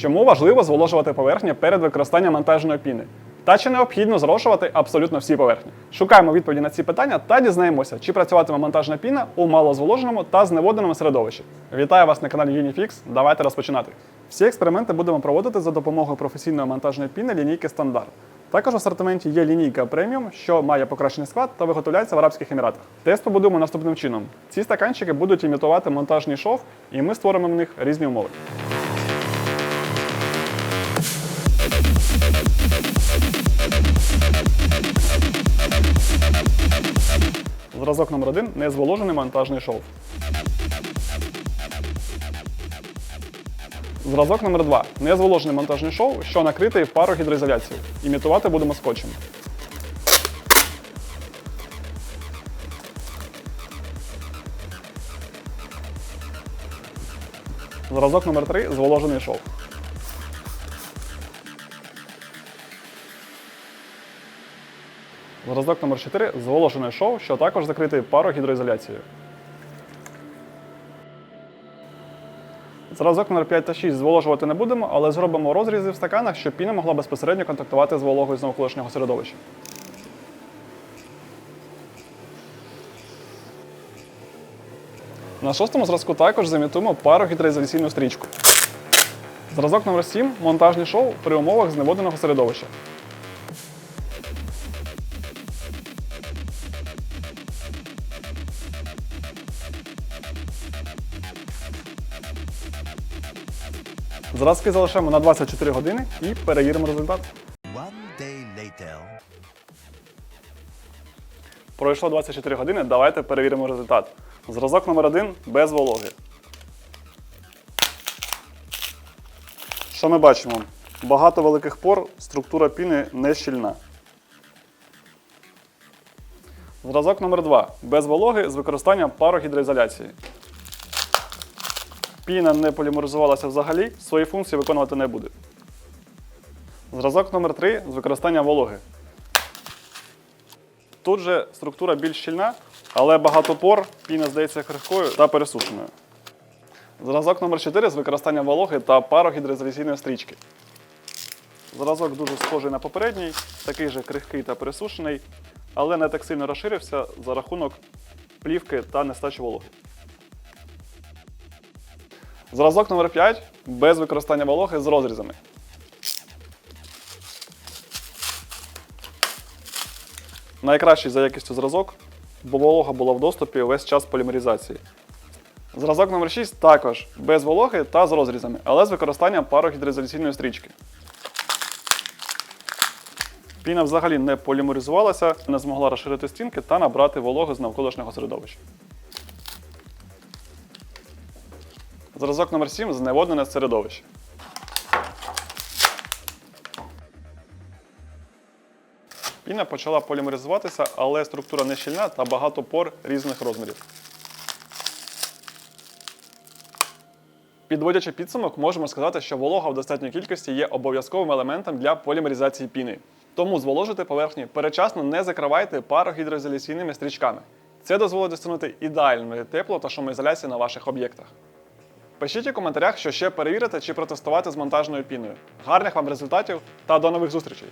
Чому важливо зволожувати поверхні перед використанням монтажної піни? Та чи необхідно зрошувати абсолютно всі поверхні? Шукаємо відповіді на ці питання та дізнаємося, чи працюватиме монтажна піна у малозволоженому та зневодненому середовищі. Вітаю вас на каналі Unifix. Давайте розпочинати. Всі експерименти будемо проводити за допомогою професійної монтажної піни лінійки стандарт. Також в асортименті є лінійка преміум, що має покращений склад та виготовляється в Арабських Еміратах. Тест побудуємо наступним чином: ці стаканчики будуть імітувати монтажний шов, і ми створимо в них різні умови. Зразок номер 1 незволожений монтажний шов. Зразок номер 2 незволожений монтажний шов, що накритий парогідроізоляцією. Імітувати будемо скотчем. Зразок номер 3 зволожений шов. Зразок номер 4 зволожений шов, що також закритий парогідроізоляцією. Зразок номер 5 та 6 зволожувати не будемо, але зробимо розрізи в стаканах, щоб піна могла безпосередньо контактувати з вологою з навколишнього середовища. На шостому зразку також замітуємо парогідроізоляційну стрічку. Зразок номер 7 монтажний шов при умовах зневодненого середовища. Зразки залишаємо на 24 години і перевіримо результат. Пройшло 24 години, давайте перевіримо результат. Зразок номер 1 без вологи. Що ми бачимо? Багато великих пор, структура піни не щільна. Зразок номер 2 без вологи з використанням парогідроізоляції. Піна не полімеризувалася взагалі, свої функції виконувати не буде. Зразок номер 3 з використанням вологи. Тут же структура більш щільна, але багато пор, піна здається крихкою та пересушеною. Зразок номер 4 з використанням вологи та парогідроізоляційної стрічки. Зразок дуже схожий на попередній, такий же крихкий та пересушений, але не так сильно розширився за рахунок плівки та нестачі вологи. Зразок номер 5 без використання вологи з розрізами. Найкращий за якістю зразок, бо волога була в доступі весь час полімеризації. Зразок номер 6 також без вологи та з розрізами, але з використанням парогідроізоляційної стрічки. Піна взагалі не полімеризувалася, не змогла розширити стінки та набрати вологу з навколишнього середовища. Зразок номер 7 зневоднене середовище. Піна почала полімеризуватися, але структура не щільна та багато пор різних розмірів. Підводячи підсумок, можемо сказати, що волога в достатньої кількості є обов'язковим елементом для полімеризації піни. Тому зволожити поверхні перечасно не закривайте парогідроізоляційними стрічками. Це дозволить досягнути ідеальної тепло та шумоізоляції на ваших об'єктах. Пишіть у коментарях, що ще перевірити чи протестувати з монтажною піною. Гарних вам результатів та до нових зустрічей!